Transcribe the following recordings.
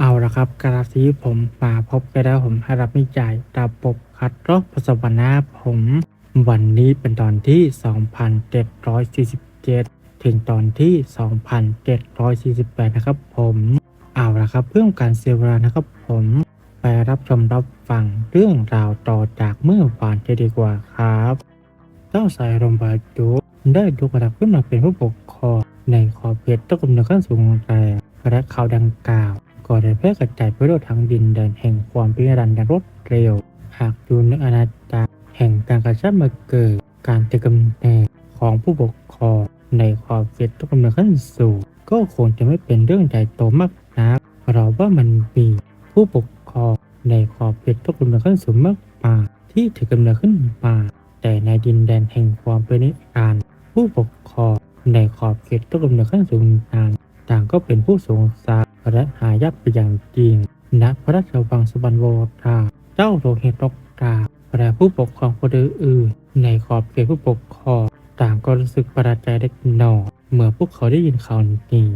เอาละครับกราฟีผมมาพบกันแล้วผมให้รับไม่จ่ายระบบคัดลอกประสบการณ์ผม วันนี้เป็นตอนที่ 2747 ถึงตอนที่ 2748 นะครับผม เอาละครับเพื่อการเสียเวลานะครับผม ไปรับชมรับฟังเรื่องราวต่อจากเมื่อวานจะดีกว่าครับเจ้าสายลมบาจุได้ยกระดับขึ้นมาเป็นผู้ปกครองในขอบเขตตะกุมในขั้นสูงแรงและเขาดังกล่าว ก็ได้แพร่อกระจายไปทั่วทั้งดินแดนแห่งความพิรันอย่างรวดเร็ว หากอยู่ในอาณาจักรแห่งการกระชับมาเกิดการถือกำเนิดของผู้ปกครองในขอบเขตตะกุมในขั้นสูงก็คงจะไม่เป็นเรื่องใหญ่โตมากนักเราว่ามันมีผู้ปกครองในขอบเขตตะกุมในขั้นสูงมากมายที่ถือกำเนิดขึ้นมาแต่ในดินแดนแห่งความเป็นนิรันดร์ผู้ปกครองในขอบเขตตะกุมในขั้นสูงนั้น ต่างก็เป็นผู้ทรงศักดิ์และหายากไปอย่างจริงณพระราชวังสุบรรณวตราเจ้าโรเฮตกตาและผู้ปกครองคนอื่นๆในขอบเขตผู้ปกครองต่างก็รู้สึกประหลาดใจเล็กน้อยเมื่อพวกเขาได้ยินข่าวนี้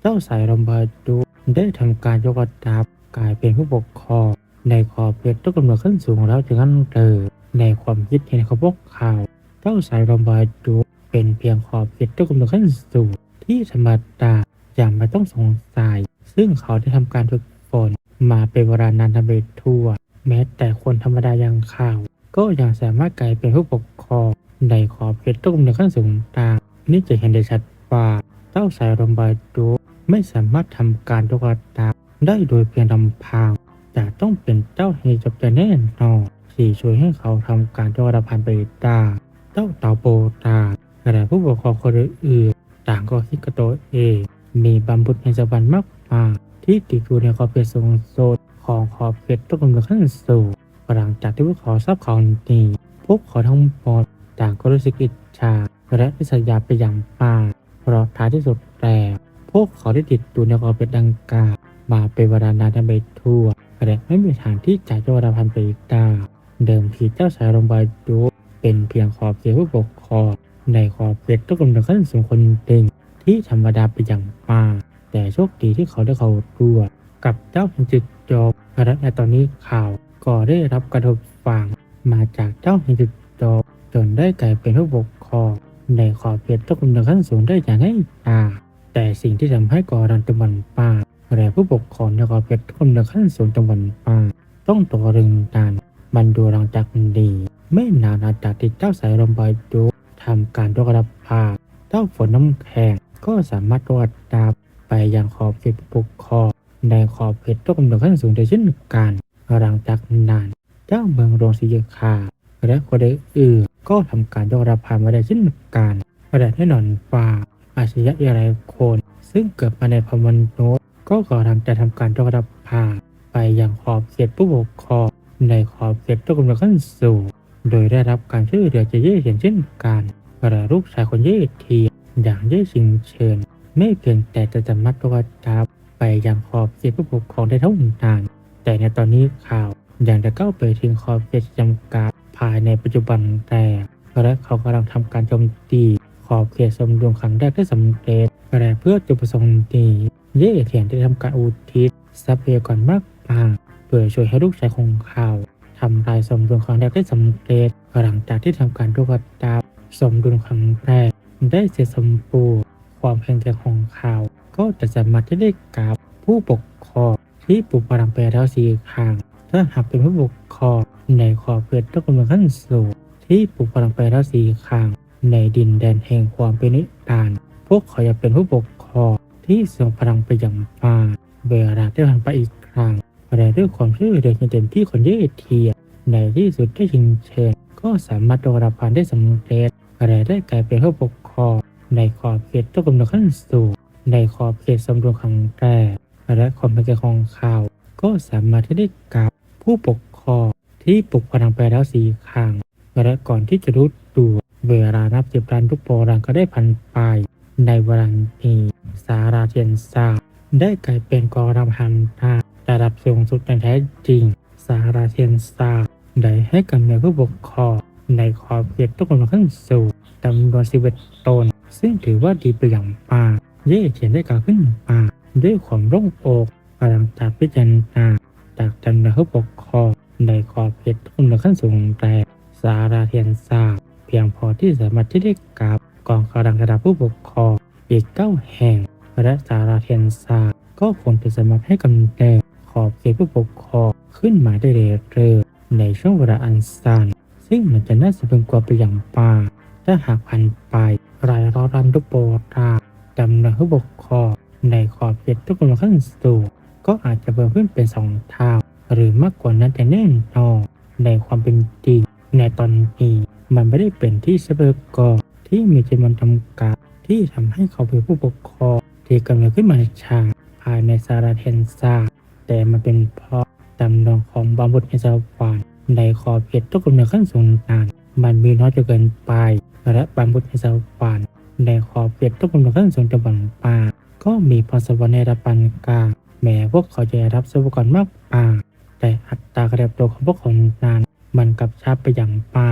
เจ้าสายลมบาดูได้ทำการยกระดับกลายเป็นผู้ปกครองในขอบเขตต้องกำเนิดขึ้นสูงแล้วถึงขั้นเติในความคิดเห็นของพวกเขาเจ้าสายลมบาดูเป็นเพียงขอบเขตต้องกำเนิดขึ้นสูงที่ธรรมดา อย่างไม่ต้องสงสัย ซึ่งเขาได้ทำการฝึกฝนมาเป็นเวลานานทำไปทั่ว แม้แต่คนธรรมดาอย่างเขาว ก็ยังสามารถกลายเป็นผู้ปกครองในขอบเขตต้องกำเนิดขั้นสูงต่างนี่จะเห็นได้ชัดว่าเจ้าสายลมบายดูไม่สามารถทำการยกระดับได้โดยเพียงลำพังแต่ต้องเป็นเจ้าเฮจบจะแน่นอนที่ช่วยให้เขาทำการยกระดับผ่านไปได้เจ้าเต่าโบตาและผู้ปกครองคนอื่นๆต่างก็คิดกับตัวเอง มีบัมบุตในสวรรค์มากมายที่ติดอยู่ในขอบเขตสูงสุดของขอบเขตต้นกำเนิดขั้นสูงหลังจากที่พวกเขาทราบข่าวนี้พวกเขาทั้งหมดต่างก็รู้สึกอิจฉาและพิษยาไปอย่างมากเพราะท้ายที่สุดแล้วพวกเขาได้ติดอยู่ในขอบเขตดังกล่าวมาเป็นเวลานานไปทั่วและไม่มีทางที่จะยระดับพันไปได้เดิมทีเจ้าสายลมบาดูเป็นเพียงขอบเขตผู้ปกครองในขอบเขตต้นกำเนิดขั้นสูงคนหนึ่ง ที่ธรรมดาไปอย่างมากแต่โชคดีที่เขาได้เข้าร่วกับเจ้าแห่งจุดจบและในตอนนี้ข่าวก็ได้รับกระทบฟังมาจากเจ้าแห่งจุดจบจนได้กลายเป็นผู้ปกครองในขอบเขตต้นกำเนิดขั้นสูงได้อย่างง่ายดายแต่สิ่งที่ทำให้ก่อรันตะวันป่าและผู้ปกครองในขอบเขตต้นกำเนิดขั้นสูงตะวันป่าต้องตกรึงนานมันดูหลังจากดี ไม่นานหลังจากที่เจ้าสายลมบายดูทำการยกระดับภาเจ้าฝนน้ำแข็ง ก็สามารถตรวจดับไปยังขอบเขตปกครองในขอบเขตต้นกำเนิดขั้นสูงได้เช่นกันหลังจากนั้นเจ้าเมืองโรงสีขาและคนอื่นก็ทำการยกระดับผ่านมาได้เช่นกันแต่แน่นอนว่าอาชญะอะไรคน ซึ่งเกิดมาในพมันโนตก็กำลังจะทำการยกระดับผ่านไปยังขอบเขตผู้ปกครองในขอบเขตต้นกำเนิดขั้นสูงโดยได้รับการช่วยเหลือจากเย่เฉียนเช่นกันและลูกชายคนเย่เทีย อย่างเย่ชิงเชิญ ไม่เพียงแต่จะสามารถตัวจับไปยังขอบเขตผู้ปกครองได้เท่านั้นแต่ในตอนนี้ข่าวอยังจะก้าวไปถึงขอบเขตจำกัดภายในปัจจุบันแต่และเขากำลังทำการโจมตีขอบเขตสมดุลครั้งแรกได้สำเร็จและเพื่อจุดประสงค์นี้เย่เทียนได้ทำการอุทิศทรัพยากรมากมายเพื่อช่วยให้ลูกชายของเขาทำลายสมดุลครั้งแรกได้สำเร็จหลังจากที่ทำการยกระดับสมดุลครั้งแรก ได้เสร็จสมบูรณ์ ความแข็งแกร่งของเขาก็จะสามารถที่ได้กับผู้ปกครองที่ปลุกพลังไปแล้วสี่ครั้งถ้าหากเป็นผู้ปกครองในขอบเขตต้นกำเนิดขั้นสูงที่ปลุกพลังไปแล้วสี่ครั้งในดินแดนแห่งความเป็นนิรันพวกเขาจะเป็นผู้ปกครองที่ทรงพลังไปอย่างมาเวลาได้ผ่านไปอีกครั้งแต่ด้วยความช่วยเหลือเต็มที่ของเย่เทียในที่สุดได้ชิงเชิญก็สามารถโดนรับผ่านได้สำเร็จและได้กลายเป็นผู้ปกครอง ในขอบเขตต้นกำเนิดขั้นสูง ในขอบเขตสมดุลครั้งแรกและความเป็นเจ้าของข่าว ก็สามารถที่ได้กับผู้ปกครองที่ปลุกพลังไปแล้วสี่ครั้งและก่อนที่จะรู้ตัวเวลานับสิบล้านทุกโบราณก็ได้พันไป ในเวลานี้สาราเทียนซาได้กลายเป็นกองรำหันนาระดับสูงสุดในแท้จริง สาราเทียนซาได้ให้กำเนิดผู้ปกครองในขอบเขตต้นกำเนิดขั้นสูง จำนวนสิบเอ็ดตน ซึ่งถือว่าดีไปอย่างมากเย่เขียนได้กล่าวขึ้นมาด้วยความโล่งอกหลังจากพิจารณาจากจำนวนผู้ปกครองในขอบเขตทุนขั้นสูงแรงสาราเทียนทราบเพียงพอที่สามารถที่ได้กับกองกำลังระดับผู้ปกครองอีกเก้าแห่ง และสาราเทียนทราบก็คงจะสามารถให้กำเนิดขอบเขตผู้ปกครองขึ้นมาได้เร็วในช่วงเวลาอันสั้นซึ่งมันจะน่าสะพรึงกว่าไปอย่างมาก ถ้าหากพันไปรายรอรันทุกโบราจำนวนผู้ปกครองในขอบเขตทุกคนขั้นสูงก็อาจจะเพิ่มขึ้นเป็นสองเท่าหรือมากกว่านั้นแต่แน่นอนในความเป็นจริงในตอนนี้มันไม่ได้เป็นที่ทรัพยากรที่มีจำนวนจำกัดที่ทำให้เขาเป็นผู้ปกครองที่กำเนิดขึ้นมาช้าภายในสาราเทนซาแต่มันเป็นเพราะจำนวนของบาบุตในสวรรค์ในขอบเขตทุกคนในขั้นสูงนั้น มันมีน้อยจนเกินไป และบาบุตในสวรรค์ในขอบเขตทุกคนในขั้นสูงจะบังปาก็มีพรสวรรค์ในระดันกาแม้พวกเขาจะรับทรัพยากรมากมาแต่อัตราการเติบโตของพวกเขานั้นมันกลับช้าไปอย่างมา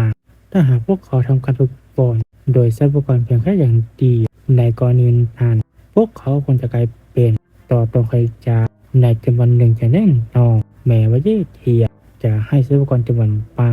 ถ้าหากพวกเขาทำการฝึกฝนโดยทรัพยากรเพียงแค่อย่างดีในกรณีนั้นพวกเขาควรจะกลายเป็นต่อตรงใครจะในจำนวนหนึ่งจะแน่นอนแม้ว่าเยเทียจะให้ทรัพยากรจำนวนมา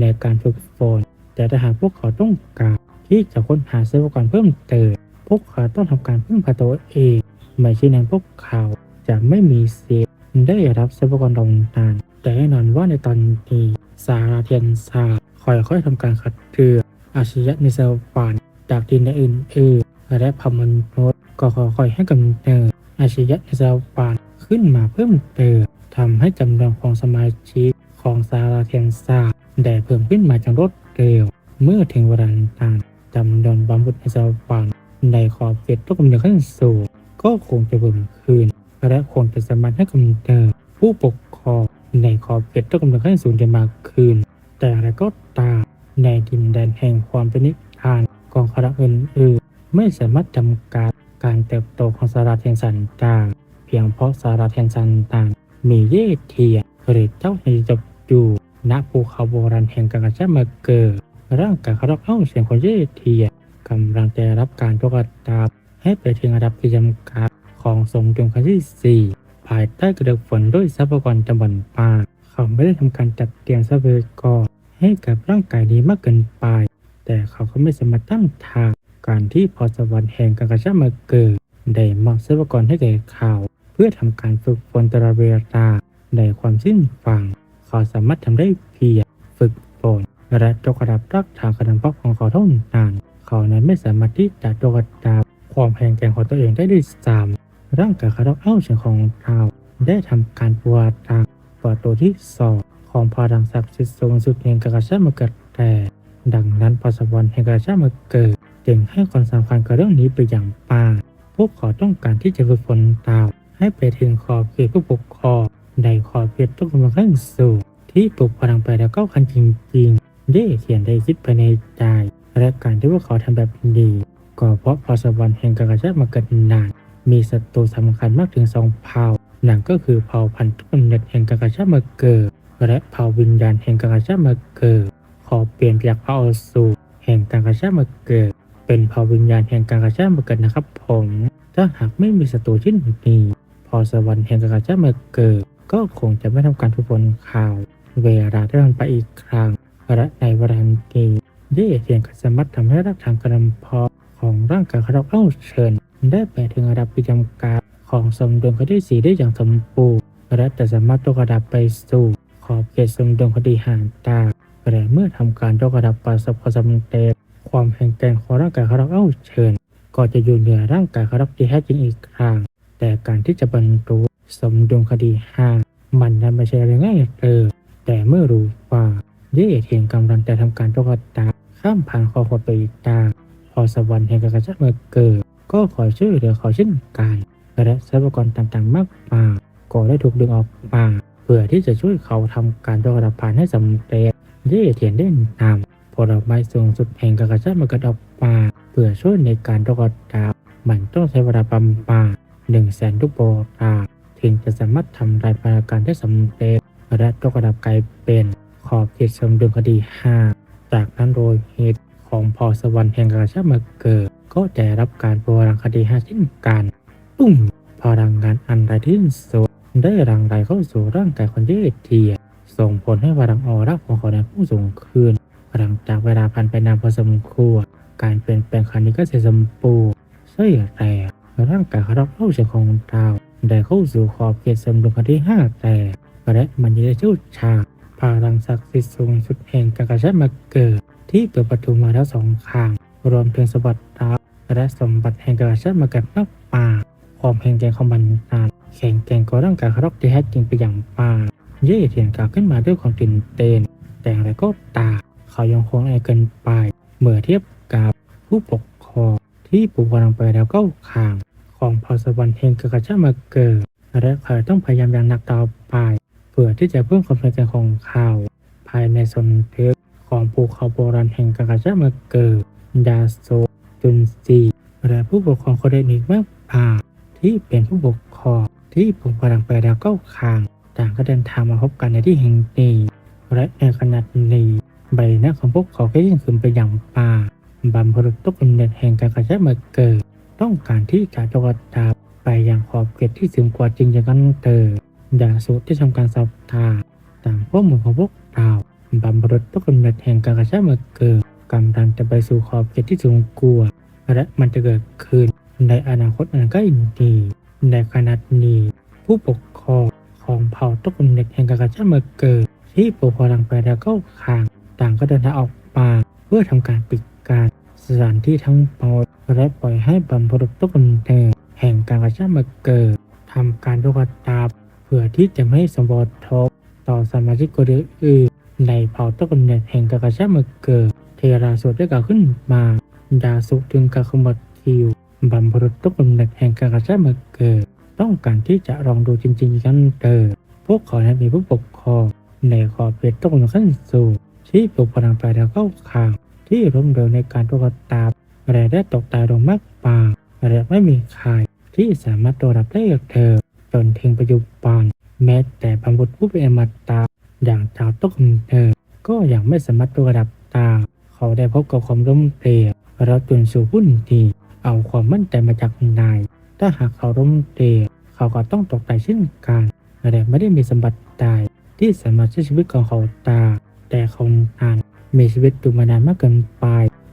ในการฝึกฝน แต่ถ้าหากพวกเขาต้องการที่จะค้นหาทรัพยากรเพิ่มเติม พวกเขาต้องทำการพึ่งพาตัวเอง ไม่เช่นนั้นพวกเขาจะไม่มีสิทธิ์ได้รับทรัพยากรตรงนั้นแต่แน่นอนว่าในตอนนี้สาราเทียนซาค่อยๆทำการขัดเกลืออาชญะในสวรรค์จากดินแดนอื่นๆและพมนุษย์ก็ค่อยๆให้กำเนิดอาชญะในสวรรค์ขึ้นมาเพิ่มเติมทำให้จำนวนของสมาชิกของสาราเทียนซาได้เพิ่มขึ้นมาอย่างรวด เร็วเมื่อถึงเวลานั้นจำนวนบาบุตในสวรรค์ในขอบเขตทุกกำเนิดขั้นสูงก็คงจะเพิ่มขึ้นและคงจะสามารถให้กำเนิดผู้ปกครองในขอบเขตทุกกำเนิดขั้นสูงได้มากขึ้น แต่อะไรก็ตามในดินแดนแห่งความเป็นนิทานกองคณะอื่นๆไม่สามารถจำกัดการเติบโตของสาราเทียนสันต่างเพียงเพราะสาราเทียนสันต่างมีเย่เทียหรือเจ้าในจบอยู่ ณภูเขาโบราณแห่งกังกชามาเกิดร่างกายเขารับเอ้าเสียงของเย่เทียกำลังจะรับการยกระดับให้ไปถึงระดับที่จำกัดของสมดุลครั้งที่ 4 ภายใต้กระดกฝนด้วยทรัพยากรจำนวนมาเขาไม่ได้ทำการจัดเตรียมทรัพยากรให้กับร่างกายนี้มากเกินไป แต่เขาก็ไม่สามารถตั้งทางการที่พอสวรรค์แห่งกังกชามาเกิดได้มอบทรัพยากรให้แก่เขา เพื่อทำการฝึกฝนตลอดเวลาในความสิ้นฝัง เขาสามารถทำได้เพียงฝึกฝนและยกระดับรักทางขนมปักของเขาเท่านั้นเขานั้นไม่สามารถที่จะยกระดับความแข็งแกร่งของตัวเองได้ด้วยซ้ำร่างกายคาร์เอ้าเฉียงของเราได้ทำการปวดทางปวดตัวที่สองของพลังศักดิ์สิทธิ์สูงสุดแห่งกระชามาเกิดแต่ดังนั้นพอสวรรค์แห่งกระชามาเกิดจึงให้ความสำคัญกับเรื่องนี้ไปอย่างมากพวกเขาต้องการที่จะฝึกฝนดาวให้ไปถึงขอบเขตผู้ปกครอง ในขอบเขตทุกกำลังขั้นสูงที่ปลุกพลังไปแล้วก็คันจริงๆได้เขียนได้คิดภายในใจ และการที่พวกเขาทำแบบนี้ก็เพราะพอสวรรค์แห่งกระชามาเกิดนาน มีศัตรูสำคัญมากถึงสองเผ่านั่นก็คือเผ่าพันธุ์กำเนิดแห่งกระชามาเกิดและเผ่าวิญญาณแห่งกากาชามาเกิดขอเปลี่ยนจากเผ่าอสูรแห่งกากาชามาเกิดเป็นเผ่าวิญญาณแห่งกากาชามาเกิดนะครับผมถ้าหากไม่มีศัตรูชิ้นนี้พอสวรรค์แห่งกากาชามาเกิด ก็คงจะไม่ทำการทุพลข่าว เวลาได้ผ่านไปอีกครั้งและในวลานี้เย่เทียนก็สามารถทำให้รักทางกระดมพอของร่างกายของเราเอ้าเชิญ ได้ไปถึงระดับประจำการของสมดุลคดีสีได้อย่างสมบูรณ์และจะสามารถยกระดับไปสู่ขอบเขตสมดุลคดีห่างตาแต่เมื่อทำการยกระดับประสบความสำเร็จความแข็งแกร่งของร่างกายของเราเอ้าเชิญ ก็จะอยู่เหนือร่างกายของเราที่แท้จริงอีกครั้งแต่การที่จะบรรลุ สมดุลคดีห่างมันนั้นไม่ใช่เรื่องง่ายเลยแต่เมื่อรู้ว่าเย่เทียนกำลังจะทำการยกระดับข้ามผ่านขอขดไปอีกตาพอสวรรค์แห่งกระชับเมื่อเกิด ก็ขอช่วยเหลือเขาเช่นกันและทรัพยากรต่างๆมากมายก็ได้ถูกดึงออกมาเพื่อที่จะช่วยเขาทำการยกระดับผ่านให้สำเร็จเย่เทียนได้นำผลไม้สูงสุดแห่งกระชับมากระดอกมาเพื่อช่วยในการยกระดับมันต้องใช้เวลาประมาณหนึ่งแสนลูกโบรา ถึงจะสามารถทำรายพนาการได้สำเร็จและยกระดับกลายเป็นขอบเขตสมดุลคดี 5 จากนั้นโดยเหตุของพอสวรรค์แห่งกระชับมาเกิด ก็ได้รับการโบราณคดี5เช่นกันตุ้มพลังงานอันไร้ที่สุดได้รังไหลเข้าสู่ร่างกายคนยืดเทียส่งผลให้พลังออร่าของเขานั้นพุ่งสูงขึ้นหลังจากเวลาผ่านไปนานพอสมควรการเปลี่ยนแปลงครั้งนี้ก็เสร็จสมบูรณ์ใช่แต่ร่างกายเขารับเข้าจากของดาว ได้เข้าสู่ขอบเขตสมดุลครั้งที่ห้าแต่และมันยังได้ชี่ยวชาญพลังศักดิ์สิทธิ์สูงสุดแห่งกากระชับมาเกิด ที่เปิดประตูมาแล้วสองข้าง รวมถึงสมบัติดาวและสมบัติแห่งกากระชับมาเกิดมากป่าความแข็งแกร่งของมันนานแข็งแกร่งกว่าร่างกายเขารอกที่แท้จริงไปอย่างป่าเย่เทียนกล่าวขึ้นมาด้วยความตื่นเต้นแต่อย่างไรก็ตามเขายังคงแอเกินไป เมื่อเทียบกับผู้ปกครองที่ปลูกพลังไปแล้วก็ข่าง ของพรสวรรค์แห่งกระชามาเกิดและเขาต้องพยายามอย่างหนักต่อไป เพื่อที่จะเพิ่มความแข็งแกร่งของเขา ภายในสนทึกของภูเขาโบราณแห่งกระชามาเกิดดาโซจุนซีและผู้ปกครองคนอื่นอีกมากมายที่เป็นผู้ปกครองที่ปลูกพลังไปแล้วก็ข่าง ต่างก็เดินทางมาพบกันในที่แห่งนี้และในขณะนี้ใบหน้าของพวกเขาก็ยิ่งขึ้นไปอย่างป่าบัมพรุตุกำเนิดแห่งกากระชามาเกิด ต้องการที่จะจกตาไปยังขอบเขตที่สูงกว่าจริงอย่างนั้นเตอดาสุที่ทำการสอบถามตามข้อมูลของพวกเราบัมรุตกำเนิดแห่งการกระชากมาเกิดกำลังจะไปสู่ขอบเขตที่สูงกว่าและมันจะเกิดขึ้นในอนาคตอันใกล้นี้ในขณะนี้ผู้ปกครองของเผ่าตกำเนิดแห่งการกระชากมาเกิดที่ปกครองไปแล้วก็ขางต่างก็เดินทางออกมาเพื่อทำการปิดการ สถานที่ทั้งหมดและปล่อยให้บัมพรุตกำเนิดแห่งการกระชากมาเกิดทำการทุกตาเพื่อที่จะไม่สมบูรณ์ทบต่อสมาชิกคนอื่นในเผ่าตกำเนิดแห่งการกระชามาเกิด เทราสุดได้กล่าวขึ้นมา ดาสุถึงกับขมวดคิวบัมพรุตกำเนิดแห่งการกระชามาเกิด ต้องการที่จะลองดูจริงๆกันเตอพวกเขานั้นมีผู้ปกครองในขอบเขตตกำเนิดขั้นสูงที่ปลุกพลังไปแล้วเข้าข่าง ที่ล้มเหลวในการตุกตาบและได้ตกตายลงมากป่าและไม่มีใครที่สามารถตัวรับได้กับเธอ จนถึงปัจจุบันแม้แต่บรรพุผู้เป็นอมตะอย่างชาวตกเธอ ก็ยังไม่สามารถตัวรับตา เขาได้พบกับความล้มเหลวเราจนสู่หุ้นดีเอาความมั่นใจมาจากนายถ้าหากเขาล้มเหลวเขาก็ต้องตกตายเช่นกันและไม่ได้มีสมบัติใดที่สามารถใช้ชีวิตของเขาตา แต่เขานาน มีชีวิตอยู่มานานมากเกินไป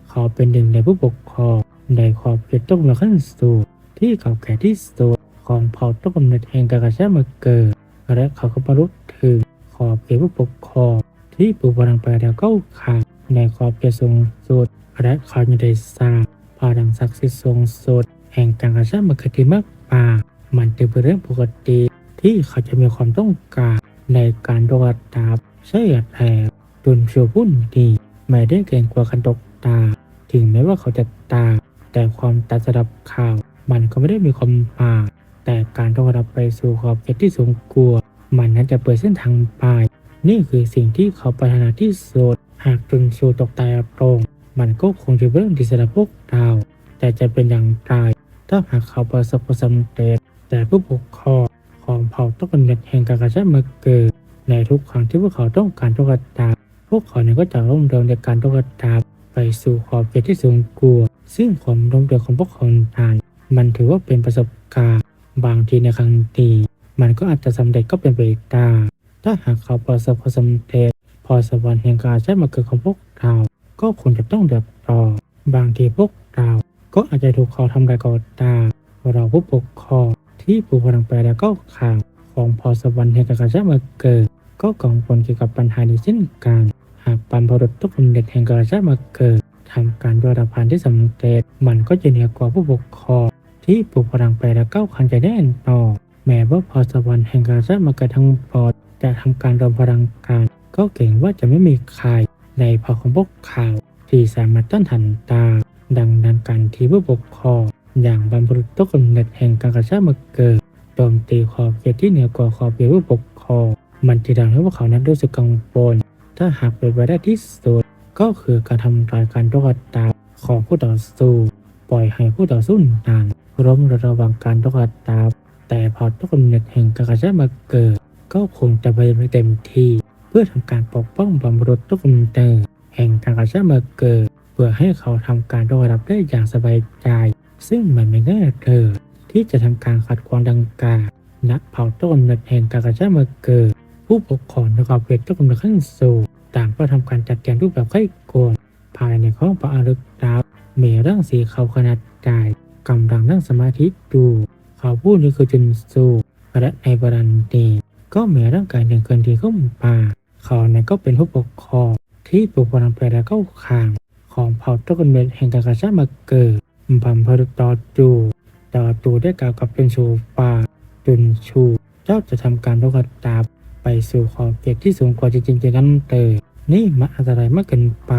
เขาเป็นหนึ่งในผู้ปกครองในขอบเขตต้นกำเนิดขั้นสูงที่เก่าแก่ที่สุดของเผ่าต้นกำเนิดแห่งการกระชากมาเกิดและเขาก็บรรลุถึงขอบเขตผู้ปกครองที่ปลูกพลังไปแล้วก็ขาดในขอบเขตสูงสุดและเขายังได้สร้างพลังศักดิ์สิทธิ์สูงสุดแห่งการกระชากมาเกิดที่มากมามันจึงเป็นเรื่องปกติที่เขาจะมีความต้องการในการโดดดาบใช่แท้ว ตุนเชียวพุ่นดีไม่ได้เก่งกว่ากันตกตา ถึงแม้ว่าเขาจะตา แต่ความตาสดับข่าว มันก็ไม่ได้มีความหมายแต่การต้องรับไปสู่ขอบเขตที่สูงกลัวมันนั้นจะเปิดเส้นทางไปนี่คือสิ่งที่เขาปรารถนาที่สุดหากตุนเชียวตกตายตรงมันก็คงจะเป็นเรื่องที่สำหรับพวกเราแต่จะเป็นอย่างไรถ้าหากเขาประสบความสำเร็จ แต่ผู้ปกครองของเผ่าต้องกำเนิดแห่งการกระชากมาเกิดในทุกครั้งที่พวกเขาต้องการตุ๊กตา พวกเขาเนี่ยก็จะร่มเริงในการตุ๊กตาไปสู่ขอบเขตที่สูงกลัว ซึ่งความร่มเริงของพวกเขานาน มันถือว่าเป็นประสบการณ์ บางทีในครั้งดีมันก็อาจจะสำเร็จก็เป็นไปได้ถ้าหากเขาประสบความสำเร็จพอสวรรค์แห่งการใช้มาเกิดของพวกเรา ก็ควรจะต้องเดือดร้อนบางทีพวกเรา ก็อาจจะถูกเขาทำลายก็ได้เราผู้ปกครองที่ปลูกพลังไปแล้วก็ข่างของพอสวรรค์แห่งการชามาเกิด ก็กังวลเกี่ยวกับปัญหานี้เช่นกัน หากปันพรุษทุกคนเด็กแห่งการชามาเกิดทำการด้วยรับผ่านที่สำเร็จมันก็จะเหนือกว่าผู้ปกครองที่ปลูกพลังไปแล้วก็ขันใจแน่นต่อแม้ว่าพอสวรรค์แห่งการชามาเกิดทั้งปอดจะทำการรวมพลังกันก็เก่งว่าจะไม่มีใครในพอของพวกข่าวที่สามารถต้านทานตา ดังนั้นการที่ผู้ปกครองอย่างบรรพบุรุษต้นกำเนิดแห่งการกระชากมาเกิดโจมตีขอบเขตที่เหนือกว่าขอบเขตผู้ปกครอง มันจะทำให้พวกเขานั้นรู้สึกกังวล ถ้าหากเป็นไปได้ที่สุด ก็คือการทำลายการโจมตาของผู้ต่อสู้ ปล่อยให้ผู้ต่อสู้นานร่มระวังการโจมตาแต่พอต้นกำเนิดแห่งกากระชามาเกิด ก็คงจะไปไม่เต็มที่ เพื่อทำการปกป้องบรรพบุรุษต้นกำเนิดแห่งกากระชามาเกิด เพื่อให้เขาทำการโดรับได้อย่างสบายใจ ซึ่งมันไม่ง่ายเกิดที่จะทำการขัดขวางดังกล่าวณเผ่าต้นกำเนิดแห่งกากาชามาเกิด ผู้ปกครองนะครับเวทต้นกำเนิดขั้นสูงต่างก็ทำการจัดการรูปแบบไข้โกนภายในห้องพระอารึกดาวเมร่างสีขาวขนาดใหญ่กำลังนั่งสมาธิดูเขาพูดนี่คือจุนสูและในบรันดีก็เมีร่างกายหนึ่งเกินทีเข้ามาเขาเนี่ยก็เป็นผู้ปกครองที่ปกครองไปแล้วก็ขางของเผ่าต้นกำเนิดแห่งกากาชามาเกิดบัมพรุตอจูต่อตูได้กล่าวกับเป็นชูปาจุนชู เจ้าจะทำการลกตา ไปสู่ขอบเขตที่สูงกว่าจริงๆจะนั้นเตอนี่มันอันตรายมากเกินไป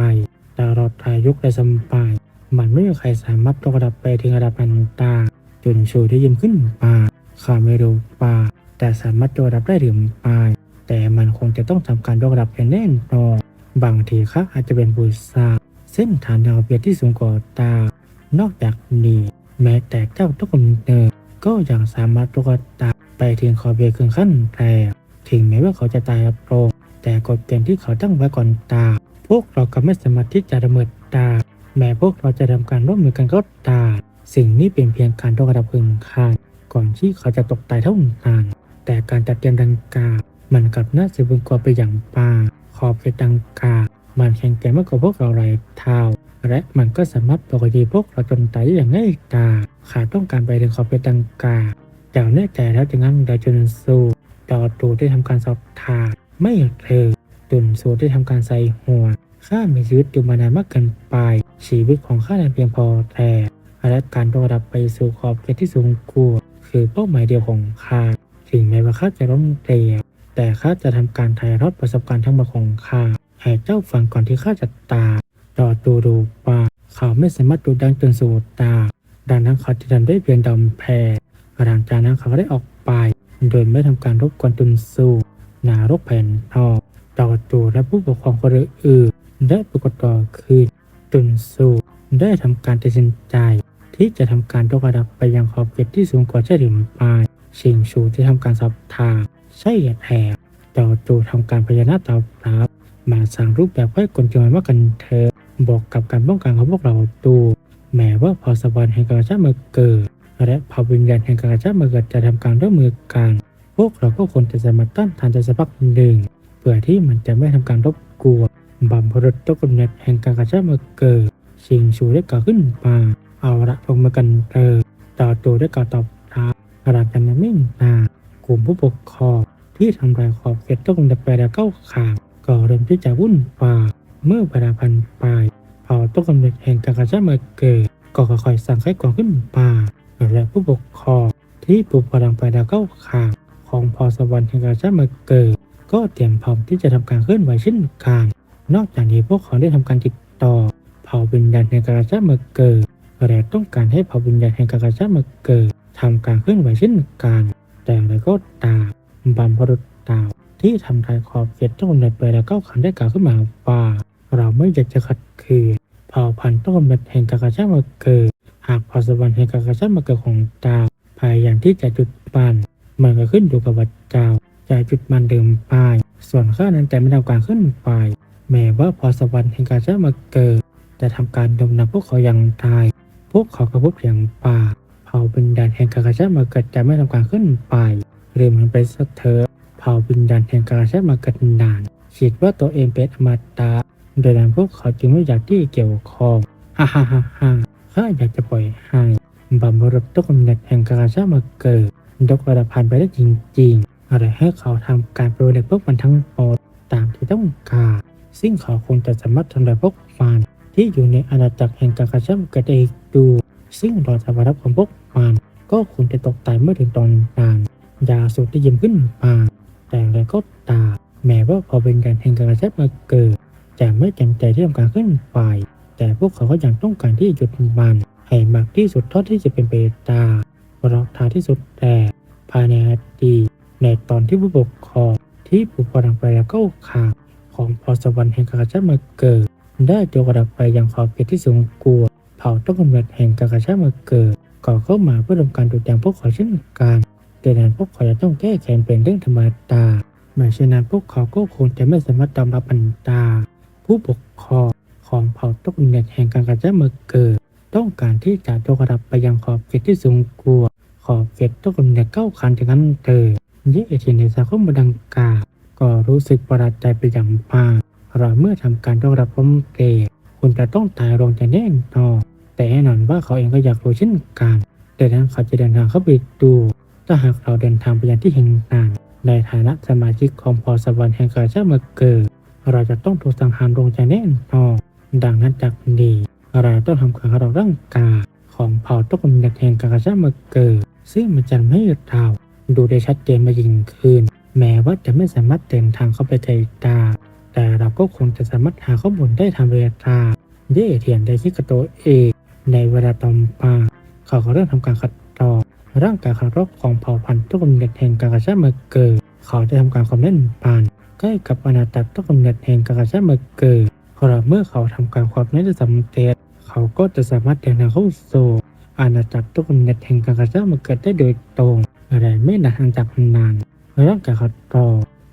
ดาวเราทายุคได้สบายมันไม่มีใครสามารถยกระดับไปถึงระดับอันตาจนชูได้ยินขึ้นมาข้าไม่รู้ป่าแต่สามารถยกระดับได้หรือไม่แต่มันคงจะต้องทำการยกระดับอย่างแน่นอนบางทีข้าอาจจะเป็นบุษราเส้นฐานดาวเบียดที่สูงกว่าตา นอกจากนี้แม้แต่เจ้าทุกคนเนินก็ยังสามารถยกระดับไปถึงขอบเบียดครึ่งขั้นแรก ถึงแม้ว่าเขาจะตายรับโรงแต่กฎเกณฑ์ที่เขาตั้งไว้ก่อนตายพวกเราก็ไม่สามารถที่จะดำเนินตา แม้พวกเราจะทำการร่วมมือกันก็ตามสิ่งนี้เป็นเพียงการยกระดับพึงคานก่อนที่เขาจะตกตายเท่านั้นแต่การจัดเตรียมดังกล่าวมันกลับน่าเสียบุญกว่าไปอย่างป่าขอบเขตดังกล่าวมันแข็งแกร่งมากกว่าพวกเราหลายเท่าและมันก็สามารถปกติพวกเราจนตายได้อย่างง่ายดายขาดต้องการไปถึงขอบเขตดังกล่าวเจ้าแน่ใจแล้วจึงงั้นเดาจนสู้ ดอตูได้ทำการสอบทานไม่เธอตุนสูได้ทำการใส่หัว ข้ามีชีวิตอยู่มานานมากเกินไป ชีวิตของข้านั้นเพียงพอแต่และการยกระดับไปสู่ขอบเขตที่สูงกว่าคือเป้าหมายเดียวของข้าถึงแม้ว่าข้าจะล้มเหลวแต่ข้าจะทำการถ่ายทอดประสบการณ์ทั้งหมดของข้าให้เจ้าฟังก่อนที่ข้าจะตายดอตูดูว่าเขาไม่สามารถดูดังจนสู่ตาดังนั้นเขาจะทำได้เพียงดำแพ้หลังจากนั้นเขาก็ได้ออกไป โดยไม่ทำการรบกวนตุนสูนารกแผ่นนอกดอตูและผู้ปกครองคนอื่นได้ปรากฏต่อคืนตุนสูได้ทำการตัดสินใจ ที่จะทำการยกระดับไปยังขอบเขตที่สูงกว่าใช่หรือไม่ชิงชูที่ทำการสอบทานใช่แถบดอตูทำการพยานาตอบรับมาสร้างรูปแบบให้กลจอยมากกันเธอบอกกับการป้องกันของพวกเราตูแม้ว่าพอสวรรค์แห่งการชาติมาเกิด และพอวิญญาณแห่งการชาติมาเกิดจะทำการร่วมมือกัน พวกเราก็ควรจะสามารถต้านทานจะสักพักหนึ่งเพื่อที่มันจะไม่ทำการรบกวนบัมพรุษตกำเนิดแห่งการกระชากมาเกิดชิงชูได้ก่อขึ้นมาเอาละลงมากันเตอต่อตัวได้ก่อตอบรับหลังจากนั้นไม่นานกลุ่มผู้ปกครองที่ทำลายขอบเขตตกำเนิดไปแล้วเข้าข่างก็เริ่มที่จะวุ่นวายเมื่อเวลาพันไปเผ่าต้นกำเนิดแห่งการกระชากมาเกิดก็ค่อยๆสั่งให้กองขึ้นมา และผู้ปกครองที่ปลุกพลังไปแล้วเข้าขางของพอสวรรค์แห่งการชามาเกิด ก็เตรียมพร้อมที่จะทำการเคลื่อนไหวเช่นกัน นอกจากนี้พวกเขาได้ทำการติดต่อเผ่าวิญญาณแห่งการชากมาเกิดและต้องการให้เผ่าวิญญาณแห่งการชามาเกิดทำการเคลื่อนไหวเช่นกัน แต่อะไรก็ตามบัมพรุษดาวที่ทำลายขอบเขตต้นกำเนิดไปแล้วก็ขันได้กล่าวขึ้นมาว่า เราไม่อยากจะขัดขืนเผ่าพันธุ์ต้นกำเนิดแห่งการกระชามาเกิด หากเผ่าสวรรค์แห่งการกระชากมาเกิดของดาวพยายามที่จะจุดมันมันก็ขึ้นอยู่กับวัดเจ้าจะจุดมันเดิมไปส่วนข้านั้นจะไม่ทำการขึ้นไป แม้ว่าพอสวรรค์แห่งการกระชากมาเกิดจะทำการดมนำพวกเขาอย่างตาย พวกเขาก็พบเพียงป่าเผ่าวิญญาณแห่งการกระชากมาเกิดจะไม่ทำการขึ้นไปหรือมันไปสักเถอะเผ่าวิญญาณแห่งการกระชากมาเกิดนานคิดว่าตัวเองเป็นอมตะโดยนั้นพวกเขาจึงไม่อยากที่เกี่ยวข้องฮ่าฮ่าฮ่า ข้าอยากจะปล่อยให้บัมบรบตกกำเนิดแห่งการกระชามาเกิดยกระดับผ่านไปได้จริงๆ อะไรให้เขาทำการโปรเด็กพวกมันทั้งหมดตามที่ต้องการ ซึ่งเขาคงจะสามารถทำลายพวกมันที่อยู่ในอาณาจักรแห่งการกระชากมาเกิดเองดู ซึ่งรอสภาพของพวกมันก็คงจะตกตายเมื่อถึงตอนนั้นยาสูบได้ยิ้มขึ้นมาแต่อะไรก็ตามแม้ว่าพอเป็นการแห่งการกระชามาเกิดจะไม่จำใจที่ทำการขึ้นไป แต่พวกเขาก็ยังต้องการที่จะหยุดมันให้มากที่สุดเท่าที่จะเป็นไปได้เพราะท้ายที่สุดแต่ภายในอดีตในตอนที่ผู้ปกครองที่ปลุกพลังไปแล้วก็ขาดของพอสวรรค์แห่งกากระชากมาเกิด ได้ยกระดับไปยังขอบเขตที่สูงกว่าเผ่าต้นกำเนิดแห่งกากระชากมาเกิดก่อเข้ามาเพื่อทำการดูแลพวกเขาเช่นกันแต่นั้นพวกเขาจะต้องแก้แค้นเป็นเรื่องธรรมดาไม่เช่นนั้นพวกเขาก็คงจะไม่สามารถตามรับอันตาผู้ปกครอง ของเผ่าต้นกเนิดแห่งการกระชากมาเกิด ต้องการที่จะยกระดับไปยังขอบเขตที่สูงกว่าขอบเขตทุกนเนี่ยเก้าคันจากนั้นเธอเย่เทียนในสังคมดังกล่าวก็รู้สึกประหลาดใจไปอย่างมากเรอเมื่อทำการต้อนรับพมเกตคุณจะต้องตายลงจะแน่นอนแต่แน่นอนว่าเขาเองก็อยากรู้เช่นกันดังนั้นเขาจะเดินทางเข้าไปดูถ้าหากเราเดินทางไปยังที่แห่งนั้นในฐานะสมาชิกของพอสวรรค์แห่งกาชาติมาเกิดเราจะต้องถูกสังหารลงใจแน่นอน ดังนั้นจากนี้เราต้องทำการเราร่างกายของเผ่าต้นกำเนิดแห่งกาชาติมาเกิดซึ่งมันจะไม่ให้เราดูได้ชัดเจนมายิ่งขึ้น แม้ว่าจะไม่สามารถเดินทางเข้าไปใจตา แต่เราก็คงจะสามารถหาข้อมูลได้ทางเวลาเย่เทียนได้คิดกับตัวเองในเวลาต่อมาเขาก็เริ่มทำการขัดต่อร่างกายคารพของเผ่าพันธุ์ต้นกำเนิดแห่งกาชาติมาเกิดเขาจะทำการความเล่นปานใกล้กับอาณาจักรต้นกำเนิดแห่งกาชาติมาเกิด เพราะเมื่อเขาทำการความเล่นสำเร็จ เขาก็จะสามารถเดินทางเข้าสู่อาณาจักรต้นกเนิดแห่งกาชาติมาเกิดได้โดยตรงอะไรไม่นานจากนั้นร่างกายขัดต่อ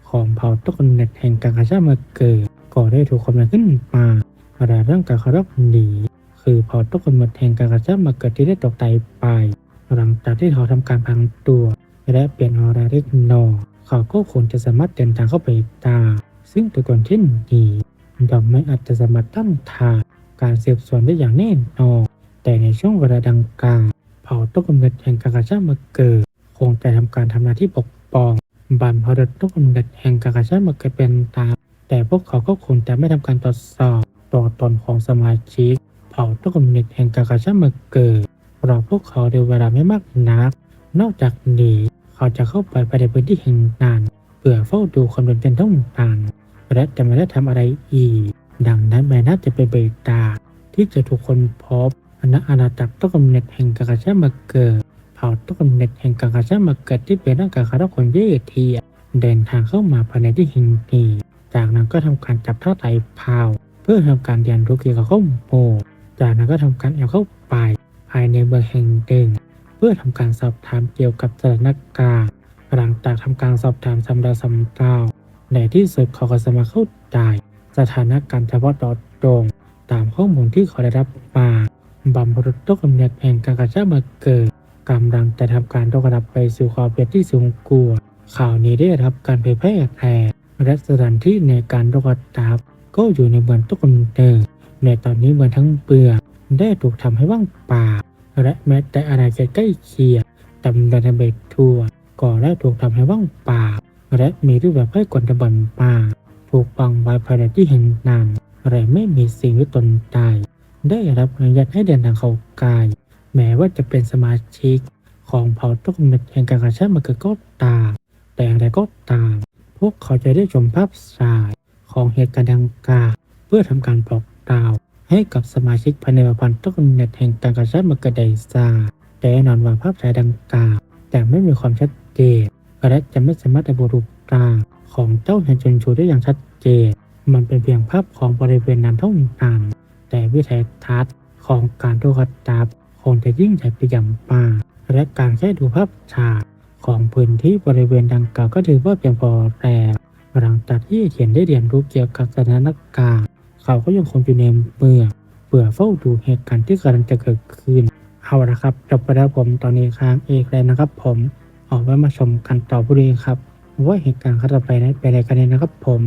ของเผ่าต้นกเนิดแห่งกาชาติมาเกิดก็ได้ถูกความดันขึ้นมาแต่ร่างกายเคารพหนีคือเผ่าต้นกำเนิดแห่งกาชาติมาเกิดที่ได้ตกตายไป หลังจากที่เขาทำการพังตัวและเปลี่ยนออราเล็กนอเขาก็คงจะสามารถเดินทางเข้าไปตา ซึ่งตัวตนเช่นนี้ ย่อมไม่อาจจะสามารถตั้งทานการสืบสวนได้อย่างแน่นอน แต่ในช่วงเวลาดังกล่าวเผ่าต้นกำเนิดแห่งกาชาติมาเกิด คงจะทำการทำหน้าที่ปกป้องบรรพบุรุษต้นกำเนิดแห่งกาชาติมาเกิดเป็นตาม แต่พวกเขาก็คงจะไม่ทำการตรวจสอบตัวตนของสมาชิก เผ่าต้นกำเนิดแห่งกาชาติมาเกิดเพราะพวกเขาในเวลาไม่มากนัก นอกจากนี้เขาจะเข้าไปภายในพื้นที่แห่งนั้นเพื่อเฝ้าดูความเป็นเป็นต้องกา และจะไม่ได้ทำอะไรอีก ดังนั้นไม่น่าจะเป็นเบตาที่จะถูกคนพบณอาณาจักรต้นกำเนิดแห่งกาชาติมาเกิดเผ่าต้นกำเนิดแห่งกาชาติมาเกิดที่เป็นร่างกายคารคนเย่เทียเดินทางเข้ามาภายในที่ห่งนี้จากนั้นก็ทำการจับท่าไตเผาเพื่อทำการเรียนรู้เกี่ยวกับข้อมูลจากนั้นก็ทำการแอบเข้าไปภายในเมืองแห่งหนึ่งเพื่อทำการสอบถามเกี่ยวกับสถานการณ์หลังจากทำการสอบถามซ้ำดาวซ้ำเล่า ในที่สุดเขาก็สามารถเข้าใจสถานการณ์เฉพาะต่อตรงตามข้อมูลที่เขาได้รับมาบำรุษต้นกำเนิดแห่งการกระชากมาเกิดกำลังจะทำการยกระดับไปสู่ความเป็นที่สูงกว่าข่าวนี้ได้รับการเผยแพร่แพร่และสถานที่ในการยกระดับก็อยู่ในเมืองต้นกำเนิดในตอนนี้เมืองทั้งเปลือกได้ถูกทำให้ว่างเปล่าและแม้แต่อาณาจักรใกล้เคียงตำนานเบตทัวก็ได้ถูกทำให้ว่างเปล่า และมีรูปแบบให้กวนตะบันป่าถูกวางไว้ภายในที่แห่งนั้นและไม่มีสิ่งที่ตนตาย ได้รับอนุญาตให้เดินทางเข้ากาย แม้ว่าจะเป็นสมาชิกของเผ่าต้นกำเนิดแห่งการกระชากมันก็ตามแต่อย่างไรก็ตาม พวกเขาจะได้ชมภาพสายของเหตุการณ์ดังกล่าวเพื่อทำการบอกกล่าว ให้กับสมาชิกภายในประพันธ์ต้นกำเนิดแห่งการกระชากมันก็ได้ทราบแต่แน่นอนว่าภาพถ่ายดังกล่าวแต่ไม่มีความชัดเจน และจะไม่สามารถระบุรูปร่าของเจ้าแห่งชนชูได้อย่างชัดเจน มันเป็นเพียงภาพของบริเวณนั้นเท่านั้นแต่วิสัยทัศน์ของการดูขัดดับคงจะยิ่งใหญ่ไปอย่างมากและการแค่ดูภาพฉากของพื้นที่บริเวณดังกล่าวก็ถือว่าเพียงพอแล้วหลังจากที่เขียนได้เรียนรู้เกี่ยวกับสถานการณ์เขาก็ยังคงอยู่ในเมืองเพื่อเฝ้าดูเหตุการณ์ที่กำลังจะเกิดขึ้น เอาละครับจบไปแล้วผมตอนนี้ค้างเอกเลยนะครับผม ออกไว้มาชมกันต่อผู้ดีครับว่าเหตุการณ์ขั้นต่อไปนั้นเป็นอะไรกันเนี่ยนะครับ ผม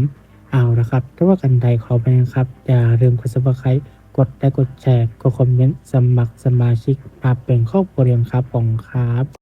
เอาละครับถ้าว่ากันใดขอไปนะครับ อย่าลืมกดซับสไครต์กดไลค์กดแชร์กดคอมเมนต์สมัครสมาชิกมาเป็นครอบครัวเรียนครับผมครับ